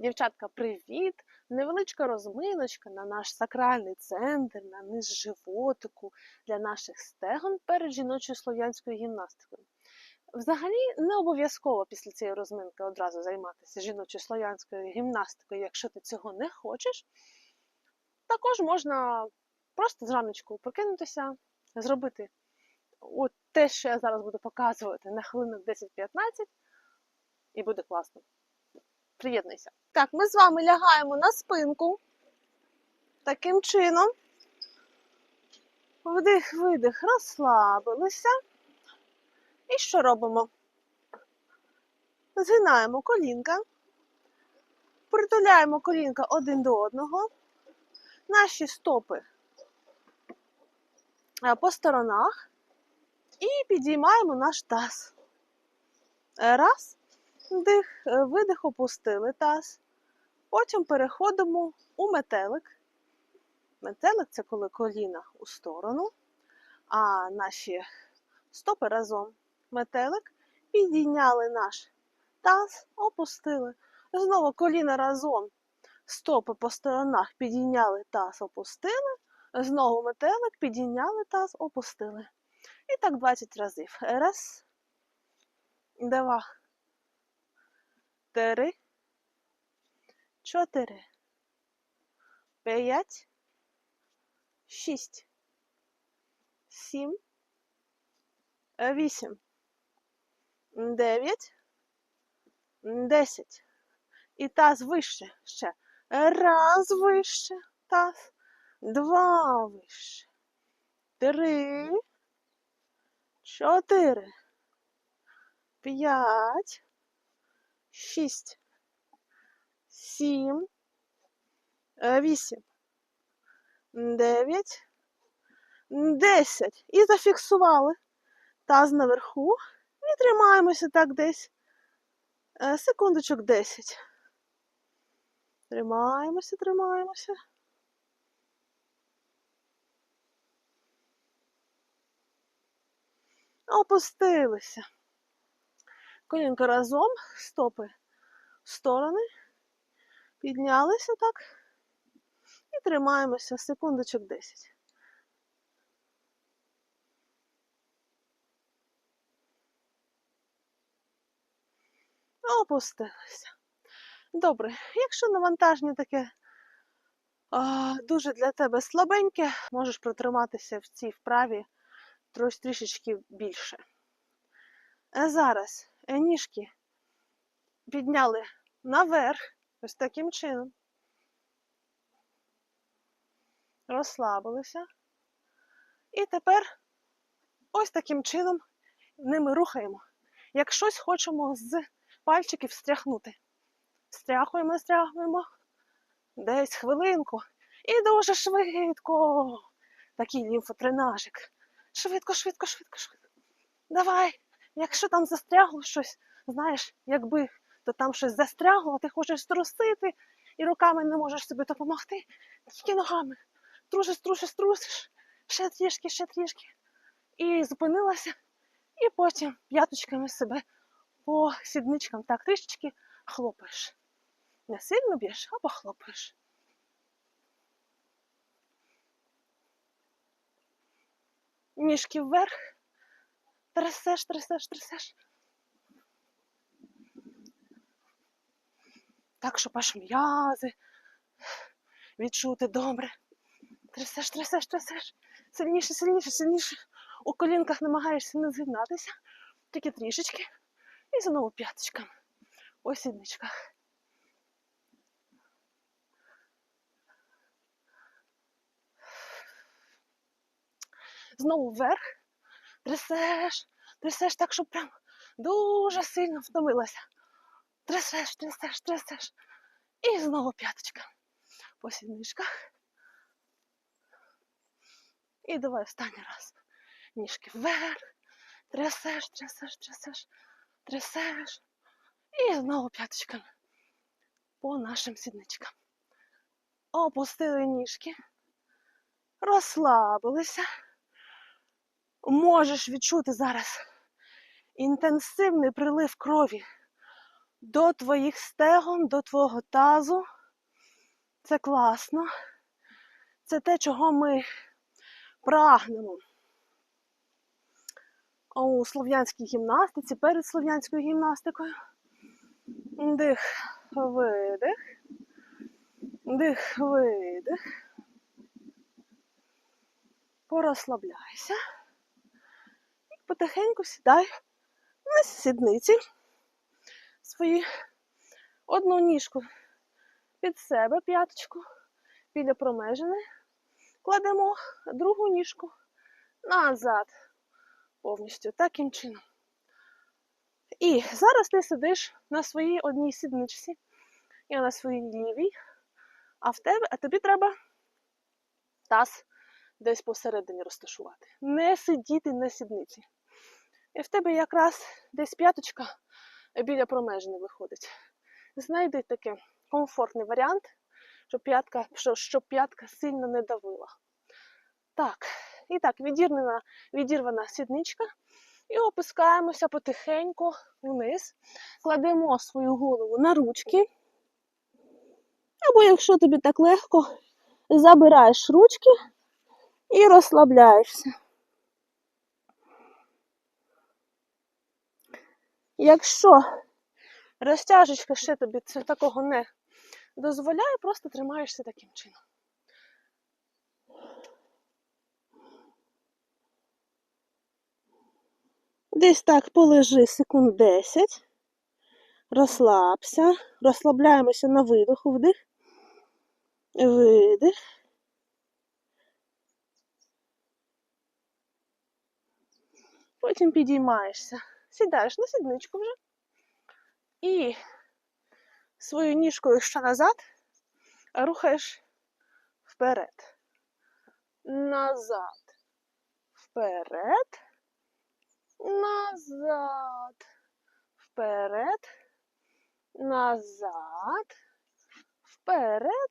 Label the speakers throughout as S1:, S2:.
S1: Дівчатка, привіт! Невеличка розминочка на наш сакральний центр, на низ животику для наших стегон перед жіночою слов'янською гімнастикою. Взагалі не обов'язково після цієї розминки одразу займатися жіночою слов'янською гімнастикою, якщо ти цього не хочеш. Також можна просто зраночку прокинутися, зробити от те, що я зараз буду показувати на хвилинок 10-15, і буде класно. Приєднуйся. Так, ми з вами лягаємо на спинку. Таким чином. Вдих, видих, розслабилися. І що робимо? Згинаємо колінка, притуляємо колінка один до одного, наші стопи по сторонах і підіймаємо наш таз. Раз. Вдих, видих, опустили таз. Потім переходимо у метелик. Метелик це коли коліна у сторону, а наші стопи разом. Метелик, підійняли наш таз, опустили. Знову коліна разом, стопи по сторонах, підійняли таз, опустили. Знову метелик, підійняли таз, опустили. І так 20 разів. Раз, два три, чотири, п'ять, шість, сім, вісім, дев'ять, десять. І таз вище ще. Раз вище, таз, два вище, три, чотири, п'ять. Шість, сім, е, вісім, дев'ять, десять. І зафіксували таз наверху. І тримаємося так десь. е, Секундочок 10. Тримаємося, тримаємося. Опустилися. Колінка разом, стопи в сторони. Піднялися так. І тримаємося секундочок 10. Опустилися. Добре, якщо навантаження таке а, дуже для тебе слабеньке, можеш протриматися в цій вправі трішечки більше. А зараз е, ніжки підняли наверх, ось таким чином. Розслабилися. І тепер ось таким чином ними рухаємо. Як щось хочемо з пальчиків стряхнути. Стряхуємо, стряхуємо. Десь хвилинку. І дуже швидко. Такий лімфотренажик. Швидко, швидко, швидко, швидко. Давай. Якщо там застрягло щось, знаєш, якби то там щось застрягло, ти хочеш струсити і руками не можеш собі допомогти, тільки ногами. Трусиш, трусиш, трусиш, ще трішки, ще трішки. І зупинилася, і потім п'яточками себе по сідничкам так трішечки хлопаєш. Не сильно б'єш, а похлопаєш. Ніжки вверх, трясеш, трясеш, трясеш. Так, щоб аж м'язи відчути добре. Трясеш, трясеш, трясеш. Сильніше, сильніше, сильніше. У колінках намагаєшся не згинатися, тільки трішечки. І знову п'яточками. По сідничках. Знову вверх. Трясеш, трясеш так, щоб прям дуже сильно втомилася. Трясеш, трясеш, трясеш. І знову п'яточка. По сідничках. І давай останній раз. Ніжки вверх. Трясеш, трясеш, трясеш, трясеш. І знову п'яточками. По нашим сідничкам. Опустили ніжки. Розслабилися. Можеш відчути зараз інтенсивний прилив крові до твоїх стегон, до твого тазу. Це класно. Це те, чого ми прагнемо. У слов'янській гімнастиці, перед слов'янською гімнастикою. Дих, видих. Дих, видих. Порозслабляйся. І потихеньку сідай на сідниці свої одну ніжку під себе, п'яточку, біля промежини. Кладемо другу ніжку назад. Повністю таким чином. І зараз ти сидиш на своїй одній сідничці, я на своїй лівій, а в тебе, а тобі треба таз десь посередині розташувати. Не сидіти на сідниці. І в тебе якраз десь п'яточка біля промежини виходить. Знайди такий комфортний варіант, щоб п'ятка, щоб п'ятка сильно не давила. Так, і так, відірвана, відірвана сідничка. І опускаємося потихеньку вниз, кладемо свою голову на ручки. Або, якщо тобі так легко, забираєш ручки і розслабляєшся. Якщо розтяжечка ще тобі такого не дозволяє, просто тримаєшся таким чином. Десь так полежи секунд 10. Розслабся. Розслабляємося на видоху, вдих. Видих. Потім підіймаєшся. Сідаєш на сідничку вже. І свою ніжкою ще назад рухаєш вперед. Назад. Вперед. Назад. Вперед. Назад. Вперед.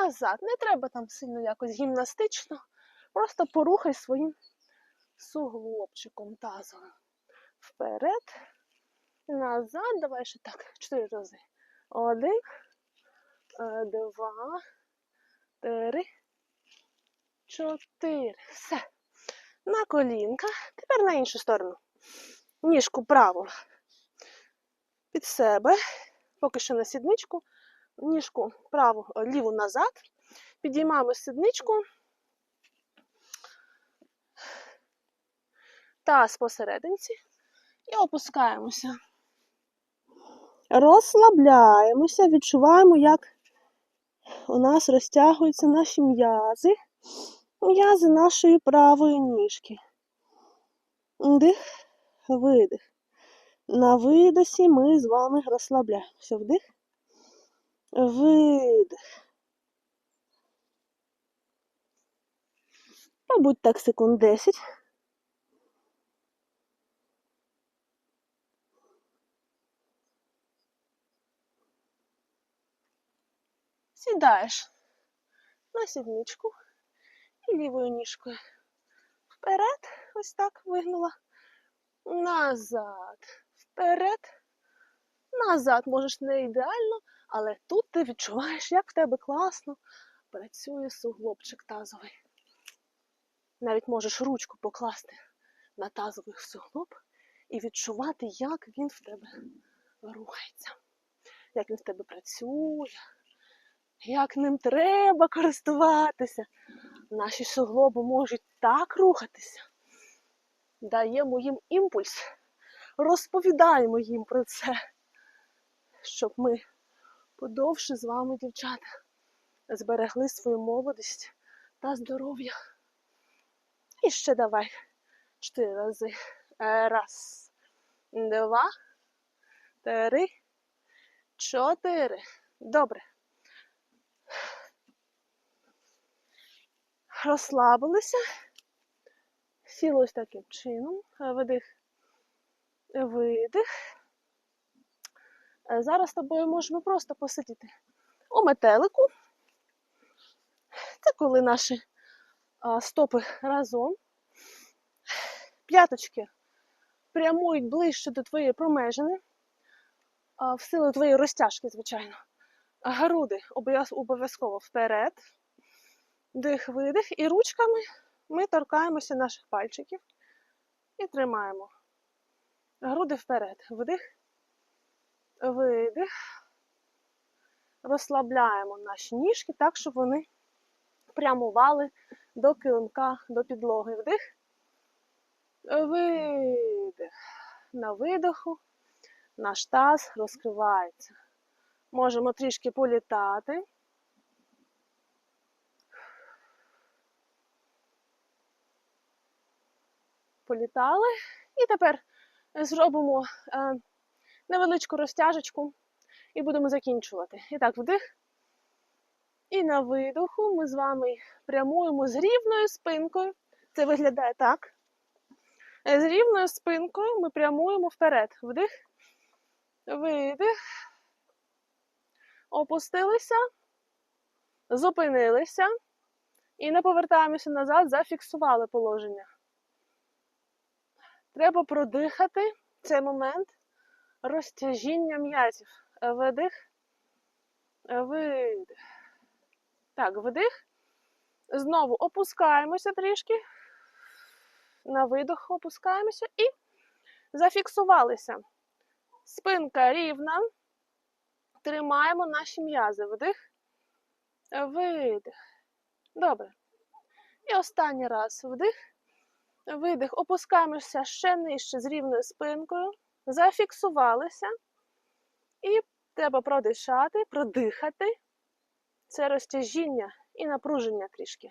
S1: Назад. Не треба там сильно якось гімнастично. Просто порухай своїм суглобчиком тазовим. Вперед. Назад. Давай ще так. Чотири рази. Один. е, Два. Три. Чотири. Все на колінка. Тепер на іншу сторону. Ніжку праву під себе, поки що на сідничку, ніжку праву, ліву назад. Підіймаємо сідничку. Таз посерединці і опускаємося. Розслабляємося, відчуваємо, як у нас розтягуються наші м'язи м'язи нашої правої ніжки. Вдих, видих. На видосі ми з вами розслабляємося. Вдих, видих. Мабуть, так секунд 10. Сідаєш на сідничку і лівою ніжкою. Вперед, ось так вигнула. Назад. Вперед. Назад. Можеш не ідеально, але тут ти відчуваєш, як в тебе класно працює суглобчик тазовий. Навіть можеш ручку покласти на тазовий суглоб і відчувати, як він в тебе рухається, як він в тебе працює, як ним треба користуватися. Наші суглоби можуть так рухатися. Даємо їм імпульс, розповідаємо їм про це, щоб ми подовше з вами, дівчата, зберегли свою молодість та здоров'я. І ще давай чотири рази. Раз, два, три, чотири. Добре. Розслабилися. Сіли ось таким чином. Видих, видих. Е, Зараз з тобою можемо просто посидіти у метелику. Це коли наші стопи разом. П'яточки прямують ближче до твоєї промежини. в силу твоєї розтяжки, звичайно. Груди обов'язково вперед. Дих, видих. І ручками ми торкаємося наших пальчиків і тримаємо. Груди вперед. Вдих, видих. Розслабляємо наші ніжки так, щоб вони прямували до килимка, до підлоги. Вдих. Видих. На видоху наш таз розкривається. Можемо трішки політати. Політали. І тепер зробимо е, невеличку розтяжечку і будемо закінчувати. І так, вдих. І на видоху ми з вами прямуємо з рівною спинкою. Це виглядає так. Е, З рівною спинкою ми прямуємо вперед. Вдих, видих. Опустилися, зупинилися і не повертаємося назад, зафіксували положення. Треба продихати цей момент розтяжіння м'язів. Видих, видих. Так, вдих. Знову опускаємося трішки. На видох опускаємося і зафіксувалися. Спинка рівна. Тримаємо наші м'язи. Вдих, видих. Добре. І останній раз вдих, видих. Опускаємося ще нижче з рівною спинкою. Зафіксувалися. І треба продишати, продихати. Це розтяжіння і напруження трішки.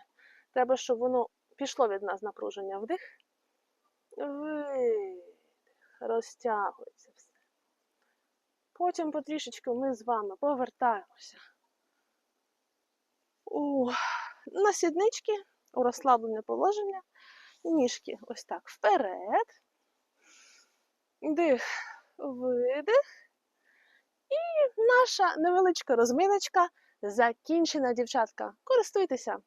S1: Треба, щоб воно пішло від нас напруження. Вдих. Видих. Розтягується все. Потім потрішечки ми з вами повертаємося. У, на сіднички у розслаблене положення. Ніжки ось так вперед. Дих, видих. І наша невеличка розминочка закінчена, дівчатка. Користуйтеся!